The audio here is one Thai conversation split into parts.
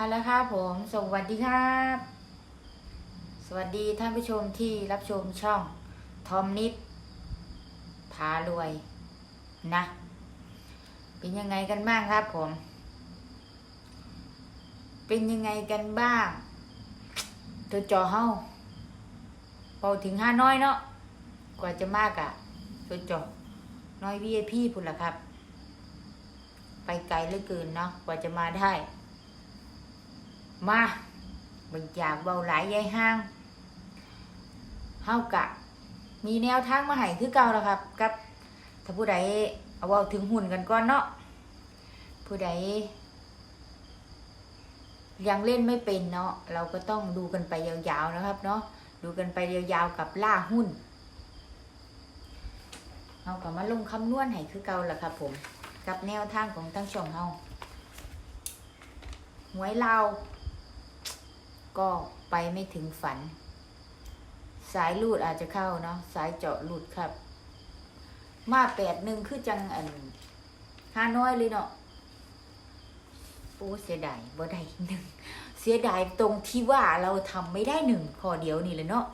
เอาละครับผมสวัสดีครับ สวัสดีท่านผู้ชมที่รับชมช่องทอมนิดพารวยนะ เป็นยังไงกันบ้างครับผม เป็นยังไงกันบ้างตัวจอเฮาพอถึงห้าน้อยเนาะกว่าจะมากอะตัวจอน้อย VIP พุ่นละครับ ไปไกลเหลือเกินเนาะกว่าจะมาได้ มาบัญอยากเบาหลายยายห้างเฮากะ มีแนวทางมาให้คือเก่าแล้วครับกับ ถ้าผู้ใดเอาเว้าถึงหุ่นกันก่อนเนาะผู้ใดยังเล่นไม่เป็นเนาะเราก็ต้องดูกันไปยาวๆนะครับ เนาะดูกันไปยาวๆกับล่าหุ้นเอากลับมาลงคำนวณให้คือเก่าแหละครับผม กับแนวทางของทั้งช่องเฮาหวยเรา ก็ไปไม่ถึงฝัน สายลูดอาจจะเข้าเนาะสายเจาะลูดครับ มาแปดหนึ่งคือจังอันห้าน้อยเลยเนาะโอ้เสียดายบ่ได้หนึ่งเสียดายตรงที่ว่าเราทำไม่ได้หนึ่งพอเดียวนี่แหละเนาะ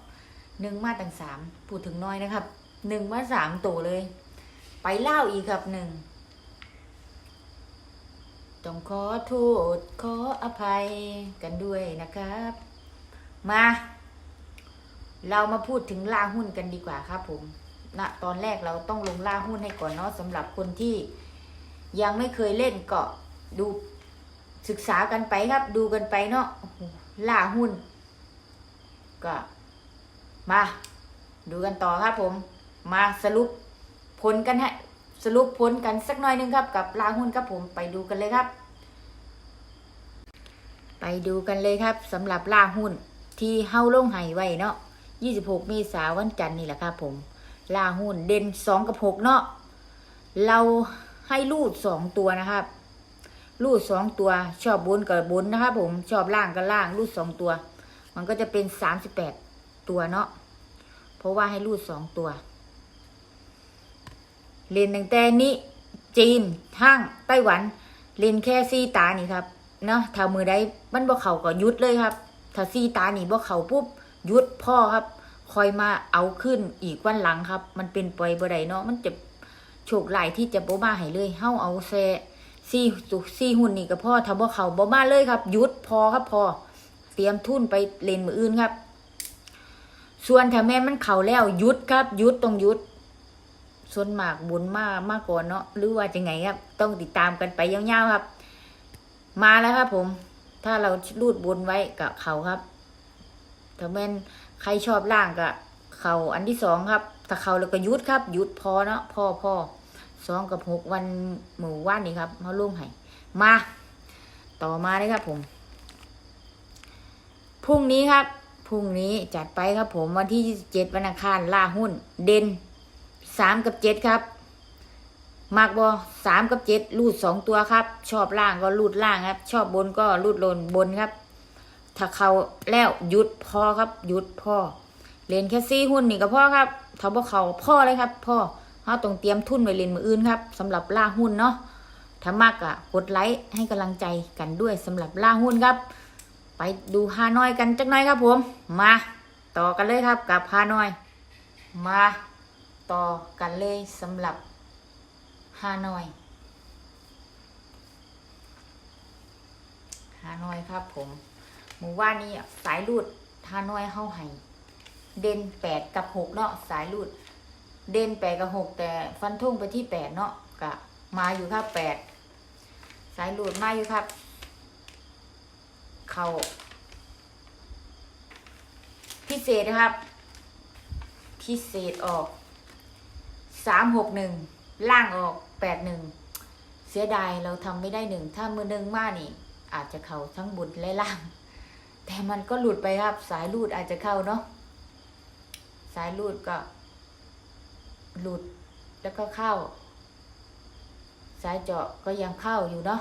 หนึ่งมาตั้งสามพูดถึงน้อยนะครับหนึ่งมาสามตัวเลย ไปเล่าอีกครับหนึ่ง ต้องขอโทษขออภัยกันด้วยนะครับ มา เรามาพูดถึงล่าหุ้นกันดีกว่าครับผมณนะตอนแรกเราต้องลงล่าหุ้นให้ก่อนเนาะสำหรับคนที่ยังไม่เคยเล่นก็ดูศึกษากันไปครับ ดูกันไปเนาะล่าหุ้น ก็มา ดูกันต่อครับผม มาสรุปผลกันฮะ สรุปผลกันสักหน่อยหนึงครับ กับลาหุ้นครับผมไปดูกันเลยครับ ไปดูกันเลยครับสำหรับลาหุ้นที่เฮาลงไห้ไว้เนาะ26 เมษายนวันจันทร์นี่แหละครับผม ลาหุ้นเด่น2 กับ 6 เนาะเราให้รูด 2 ตัวนะครับรูด 2 ตัวชอบบนกับบนนะครับผมชอบล่างกับล่างรูด 2 ตัว มันก็จะเป็น 38 ตัวเนาะเพราะว่าให้รูด 2 ตัว เรียนตั้งแต่นี้จีนทั้งไต้หวัน เรียนแค่ซีตานี่ครับเนาะถ้ามือใดมันบ่เข่าก็ยุดเลยครับถ้าซีตานี่บ่เข่าปุ๊บยุดพ่อครับ คอยมาเอาขึ้นอีกวันหลังครับ มันเป็นปล่อยบ่ได้เนาะมันจะโชคหลายที่จะบ่มาให้เลยเฮาเอาแซ่ซีสุซีหุ่นนี่ก็พ่อถ้าบ่เขาบ่มาเลยครับยุดพอครับพอเตรียมทุนไปเล่นมืออื่นครับ ส่วนถ้าแม่มันเข่าแล้วยุดครับยุดต้องยุด ส่วนมากบุญมากมากกว่าเนาะหรือว่าจะไงครับ ต้องติดตามกันไปยาวๆครับ มาแล้วครับผม ถ้าเรารูดบุญไว้กับเขาครับถ้าแม่นใครชอบล่างกับเขาอันที่สองครับ ถ้าเขาแล้วก็ยุดครับ ยุดพอเนาะพ่อพ่อสองกับหกวันหมู่ว่านนี่ครับมาลุ่มให้มา ต่อมาเลยครับผมพรุ่งนี้ครับพรุ่งนี้จัดไปครับผมวันที่ยีสิบเจ็ดวันอังคารล่าหุ้น เด่น สามกับเจ็ดครับมากบอสามกับเจ็ดรูดสองตัวครับ ชอบล่างก็รูดล่างครับ ชอบบนก็รูดลนบนครับ ถ้าเขาแล้วหยุดพอครับหยุดพ่อเล่นแค่ซี่หุ้นนี่ก็พ่อครับถ้าบ่เขาพ่อเลยครับ พ่อเขาต้องเตรียมทุนไว้เล่นมืออื่นครับสำหรับล่าหุ้นเนาะถ้ามากอะกดไลค์ให้กำลังใจกันด้วยสำหรับล่าหุ้นครับ ไปดูฮานอยกันจักหน่อยครับผม มา ต่อกันเลยครับกับฮานอย มา ต่อกันเลยสำหรับฮานอยฮานอยครับผมหมู่ว่านี้สายรูดฮานอยเข้าให้เด่นแปดกับหกเนาะสายรูด เด่นแปดกับหกแต่ฟันทุ่งไปที่แปดเนาะกะมาอยู่ครับแปดสายรูดมาอยู่ครับ เขาพิเศษนะครับ พิเศษออก สามหกหนึ่งล่างออกแปดหนึ่งเสียดายเราทำไม่ได้หนึ่งถ้ามือหนึ่งมากนี่ อาจจะเข้าทั้งบุญและล่าง แต่มันก็หลุดไปครับ สายรูดอาจจะเข้าเนาะสายรูดก็ หลุดแล้วก็เข้า สายเจาะก็ยังเข้าอยู่เนาะ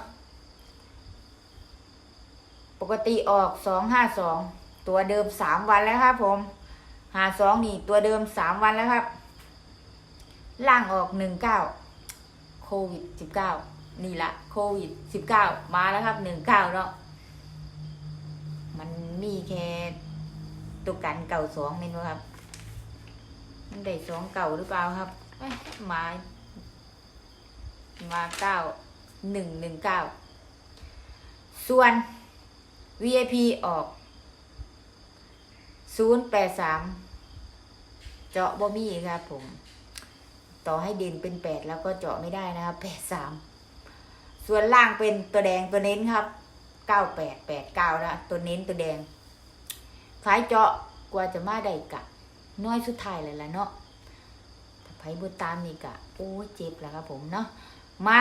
ปกติออกสองห้าสองตัวเดิมสามวันแล้วครับผมหาสองนี่ตัวเดิมสามวันแล้วครับ ล่างออกหนึ่งเก้าโควิดสิบเก้านี่ละโควิดสิบเก้ามาแล้วครับหนึ่งเก้าเนาะมันมีแค่ตัวกันเก่าสองเมนูครับ มันได้สองเก่าหรือเปล่าครับมา มาเก้าหนึ่งหนึ่งเก้าส่วน VIP ออกศูนย์แปดสามเจาะบ่มีครับผม ต่อให้เด่นเป็นแปดแล้วก็เจาะไม่ได้นะครับแปดสามส่วนล่างเป็นตัวแดงตัวเน้นครับเก้าแปดแปดเก้านะตัวเน้นตัวแดงขายเจาะกว่าจะมาได้กะน้อยสุดท้ายเลยละเนาะถ้าไพ่บุตามนี่กะโอ้เจ็บแล้วครับผมเนาะมา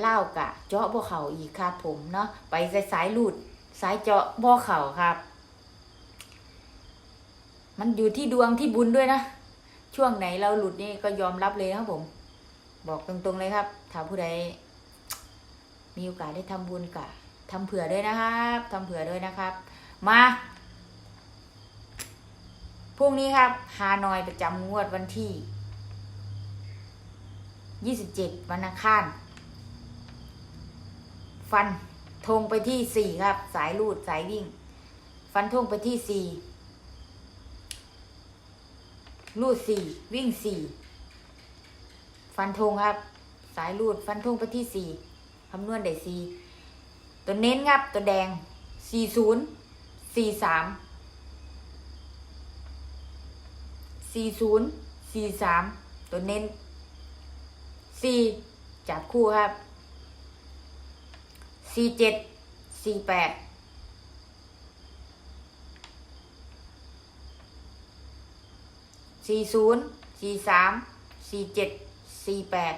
เล่ากะ เจาะบ่เข่าอีกครับผมเนาะไปสายสายหลุดสายเจาะบ่เข่าครับ มันอยู่ที่ดวงที่บุญด้วยนะ ช่วงไหนเราหลุดนี่ก็ยอมรับเลยครับผม บอกตรงๆเลยครับถ้าผู้ใดมีโอกาสได้ทำบุญกะทำเผื่อด้วยนะครับทำเผื่อด้วยนะครับ มาพรุ่งนี้ครับฮานอยประจำงวดวันที่27วันอังคารฟันธงไปที่4ครับ สายลูดสายวิ่ง ฟันธงไปที่4 ลูด4วิ่ง4ฟันธงครับ สายลูดฟันธงไปที่4คำนวณได้4ตัวเน้นครับตัวแดง40 43สี่ศูนย์สี่สามตัวเน้นสี่จับคู่ครับสี่เจ็ดสี่แปด สี่ศูนย์สี่สามสี่เจ็ดสี่แปด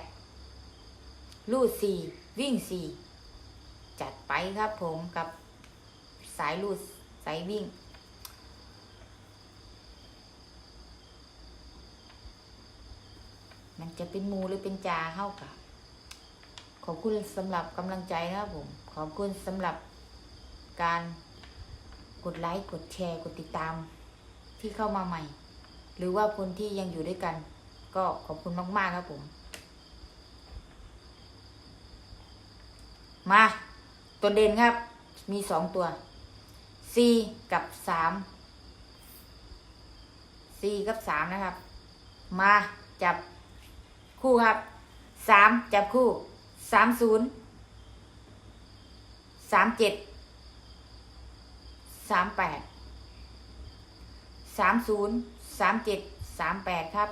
ลูดสี่วิ่งสี่จัดไปครับผมกับสายลูดสายวิ่ง มันจะเป็นมูหรือเป็นจาเข้ากับขอบคุณสำหรับกำลังใจนะครับผม ขอบคุณสำหรับการกดไลค์ กดแชร์ กดติดตามที่เข้ามาใหม่ รือว่าคนที่ยังอยู่ด้วยกัน ก็ขอบคุณมาก ๆ ครับผม มา ตัวเด่นครับ มีสองตัว C กับสาม C กับสามนะครับ มาจับคู่ครับสามจับคู่สามศูนย์สามเจ็ดสามแปดสามศูนย์ สามเจ็ดสามแปดครับ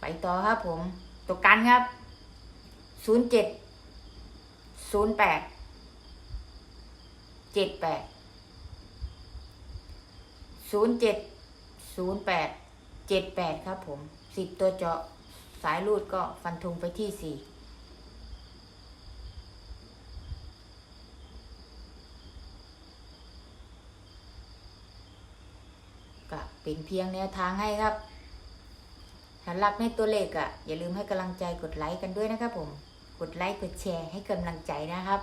ไปต่อครับผม ตัวกันครับศูนย์เจ็ดศูนย์แปดเจ็ดแปดศูนย์เจ็ดศูนย์แปด เจ็ดแปดครับผมสิบตัวเจาะสายรูดก็ฟันธงไปที่สี่ก็เป็นเพียงแนวทางให้ครับถ้ารักในตัวเลขอะ่ะ อย่าลืมให้กำลังใจกดไลค์กันด้วยนะครับผม กดไลค์กดแชร์ให้กำลังใจนะครับ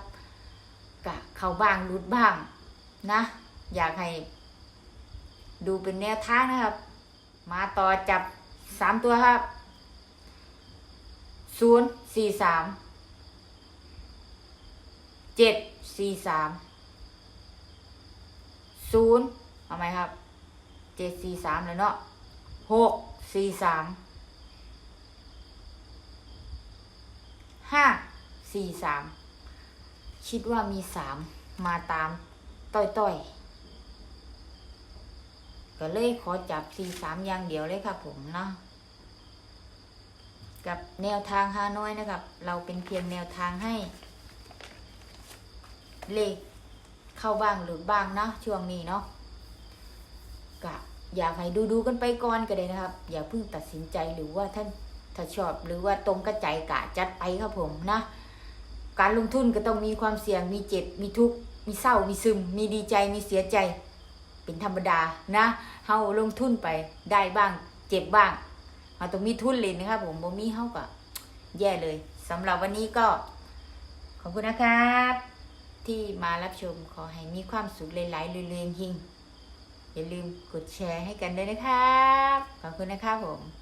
กะเข้าบ้างรุดบ้างนะ อยากให้ดูเป็นแนวทางนะครับ มาต่อจับสามตัวครับศูนย์สี่สามเจ็ดสี่สามศูนย์เอาไหมครับเจ็ดสี่สามเลยเนาะหกสี่สามห้าสี่สามคิดว่ามีสามมาตาม ต้อยต้อยๆ ก็เลยขอจับสี่สามอย่างเดียวเลยครับผมเนาะกับแนวทางฮานอยนะครับ เราเป็นเพียงแนวทางให้ เลขเข้าบ้างหรือบ้างเนาะช่วงนี้เนาะกะอยากให้ดูดูกันไปก่อนก็ได้นะครับ อย่าเพิ่งตัดสินใจหรือว่าท่านถ้าชอบหรือว่าตรงกระใจกะจัดไปครับผมนะ การลงทุนก็ต้องมีความเสี่ยงมีเจ็บมีทุกข์มีเศร้ามีซึม มีดีใจมีเสียใจ เป็นธรรมดานะเฮาลงทุนไปได้บ้างเจ็บบ้างเราต้องมีทุนเลยนะครับผมบ่มีเฮาก็แย่เลยสำหรับวันนี้ก็ขอบคุณนะครับ ที่มารับชมขอให้มีความสุขหลายๆเรื่อยๆหิงอย่าลืมกดแชร์ให้กันด้วยนะครับ ขอบคุณนะครับผม